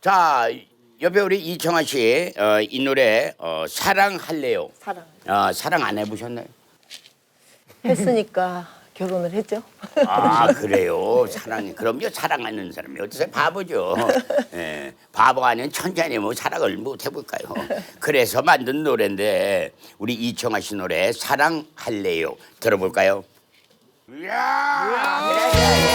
자, 옆에 우리 이청아 씨, 어, 이 노래 어, 사랑할래요. 사랑 어, 사랑 안 해보셨나요? 했으니까 결혼을 했죠. 아 그래요. 사랑 그럼요. 사랑하는 사람이 어떠세요? 바보죠. 예, 바보가 아닌 천재니 뭐 사랑을 못 해볼까요? 그래서 만든 노래인데 우리 이청아 씨 노래 사랑할래요. 들어볼까요? 이야, 그래, 그래,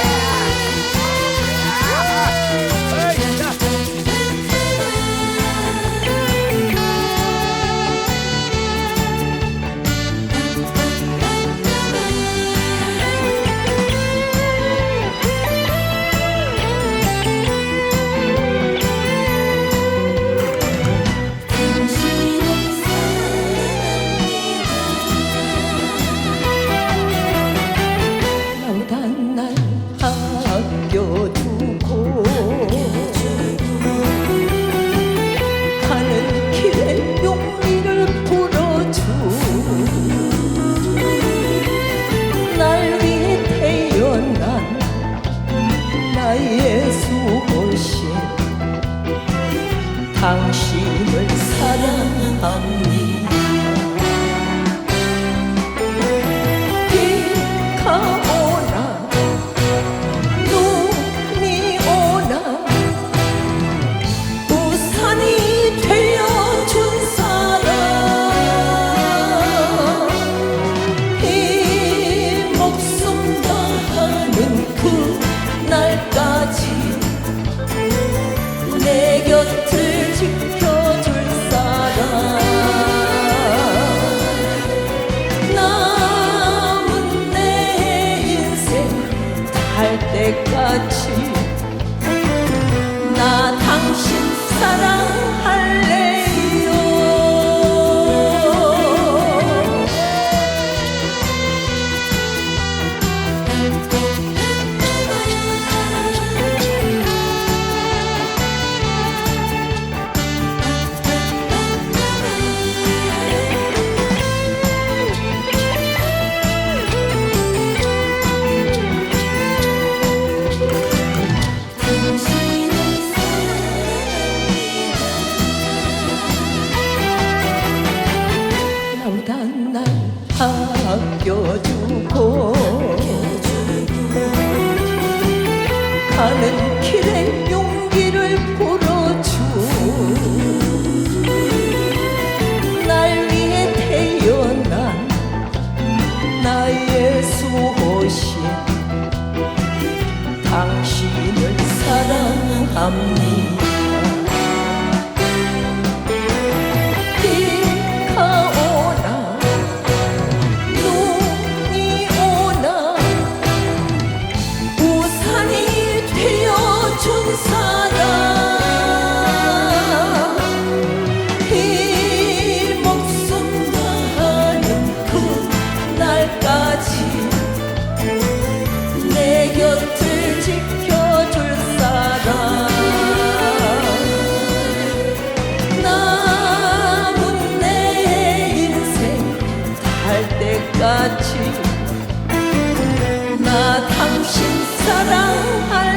사랑 날 아껴주고 가는 길에 용기를 불어주 날 위해 태어난 나의 수호신 당신을 사랑합니다 때까지 나 당신 사랑할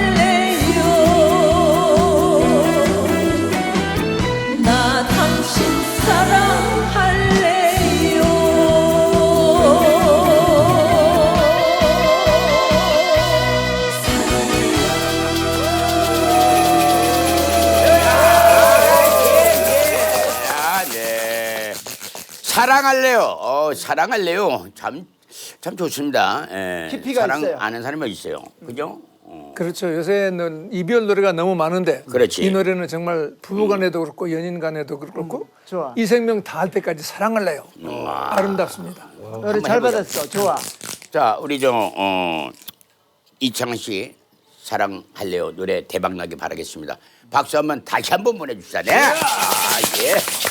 사랑할래요. 어, 사랑할래요. 참, 참 좋습니다. 예. 깊이가 사랑 있어요. 아는 사람이 있어요. 그죠? 어. 그렇죠. 요새는 이별 노래가 너무 많은데 그렇지. 이 노래는 정말 부부간에도 그렇고 연인간에도 그렇고 좋아. 이 생명 다할 때까지 사랑을 해요. 아름답습니다. 노래 잘 해보자. 받았어. 좋아. 자, 우리 저 어, 이창원 씨 사랑할래요 노래 대박 나기 바라겠습니다. 박수 한번 다시 한번 보내주시다. 네. 아, 예.